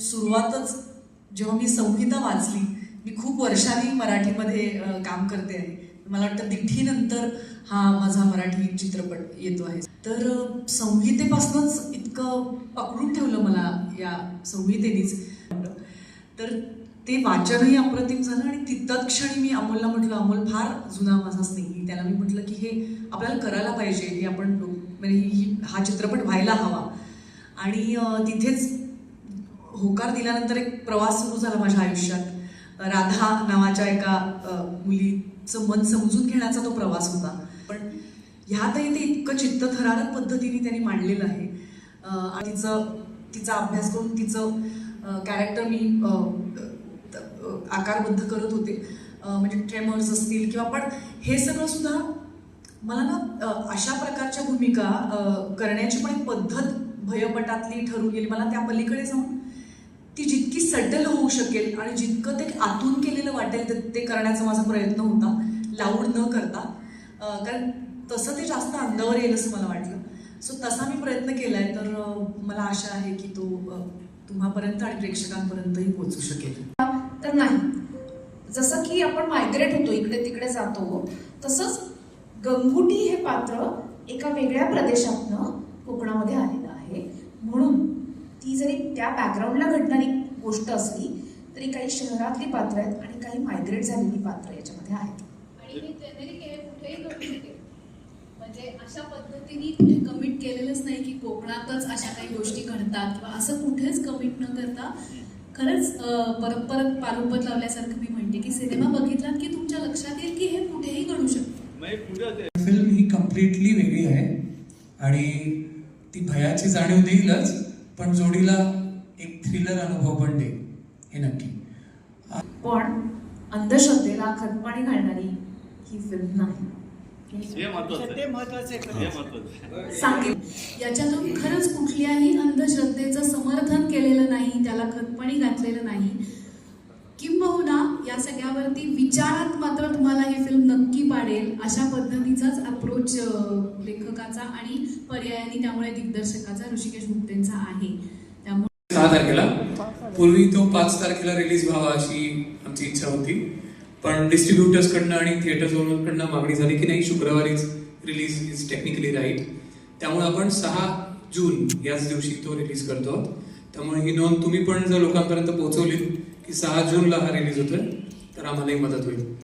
सुरुवातच जेव्हा मी संहिता वाचली मी खूप वर्षांनी मराठीमध्ये काम करते आहे. मला वाटतं दिठीनंतर हा माझा मराठी चित्रपट येतो आहे. तर संहितेपासूनच इतकं पकडून ठेवलं मला या संहितेनीच. तर ते वाचनही अप्रतिम झालं आणि तितक्याच क्षणी मी अमोलला म्हटलं अमोल फार जुना माझा स्नेही. त्याला मी म्हटलं की हे आपल्याला करायला पाहिजे हे आपण म्हणजे ही हा चित्रपट व्हायला हवा. आणि तिथेच होकार दिल्यानंतर एक प्रवास सुरू झाला माझ्या आयुष्यात. राधा नावाच्या एका मुलीचं मन समजून घेण्याचा तो प्रवास होता. पण ह्यातही ते इतकं चित्तथरारक पद्धतीने त्यांनी मांडलेलं आहे. आणि तिचं तिचा अभ्यास करून तिचं कॅरेक्टर मी आकारबद्ध करत होते. म्हणजे ट्रेमर्स असतील किंवा पण हे सगळं सुद्धा मला ना अशा प्रकारच्या भूमिका करण्याची पण एक पद्धत भयपटातली ठरून गेली. मला त्या पलीकडे जाऊन जितकी सटल होऊ शकेल आणि जितकं ते आतून केलेलं वाटेल तर ते करण्याचा माझा प्रयत्न होता. लाऊड न करता. कारण तसं ते जास्त अंगावर येईल असं मला वाटलं. सो तसा मी प्रयत्न केला आहे तर मला आशा आहे की तो तुम्हापर्यंत आणि प्रेक्षकांपर्यंतही पोहोचू शकेल. तर नाही. जसं की आपण मायग्रेट होतो इकडे तिकडे जातो तसंच गंगुटी हे पात्र एका वेगळ्या प्रदेशातनं कोकणामध्ये आलेलं आहे. म्हणून ती जरी त्या बॅकग्राऊंडला घडणारी गोष्ट असली तरी काही शहरातली पात्र आहेत आणि काही मायग्रेट झालेली पात्र याच्यामध्ये आहेत. आणि हे जेनेरिक आहे कुठेही शकेल म्हणजे अशा पद्धतीने कुठे कमिट केलेलंच नाही की कोकणातच अशा काही गोष्टी घडतात किंवा असं कुठेच कमिट न करता खरंच परत परत पारुपत लावल्यासारखं मी म्हणते की सिनेमा बघितलात की तुमच्या लक्षात येईल की हे कुठेही घडू शकतं. फिल्म ही कम्प्लिटली वेगळी आहे आणि ती भयाची जाणीव देईलच पण जोडीला एक थ्रिलर अनुभव पण देईल हे नक्की. पण अंधश्रद्धेला खतपाणी घालणारी ही फिल्म नाही. सांगेल याच्यातून खरंच कुठल्याही अंधश्रद्धेचं समर्थन केलेलं नाही त्याला खतपणी घातलेलं नाही. किंबहुना या सगळ्यावरती विचारात मात्र तुम्हाला ही फिल्म नक्की पाडेल अशा पद्धतीचाच अप्रोच लेखकाचा आणि पर्यायाने त्यामुळे दिग्दर्शकाचा ऋषिकेश गुप्तेंचा आहे. सहा तारखेला. पूर्वी तो पाच तारखेला रिलीज व्हावा अशी आमची इच्छा होती. पण डिस्ट्रीब्युटर्स कडनं आणि थिएटर्स कडनं मागणी झाली की नाही शुक्रवारीच रिलीज इज टेक्निकली राईट त्यामुळे आपण सहा जून याच दिवशी तो रिलीज करतो. त्यामुळे ही नोंद तुम्ही पण जर लोकांपर्यंत पोहोचवली की सहा जूनला हा रिलीज होतोय तर आम्हालाही मदत होईल.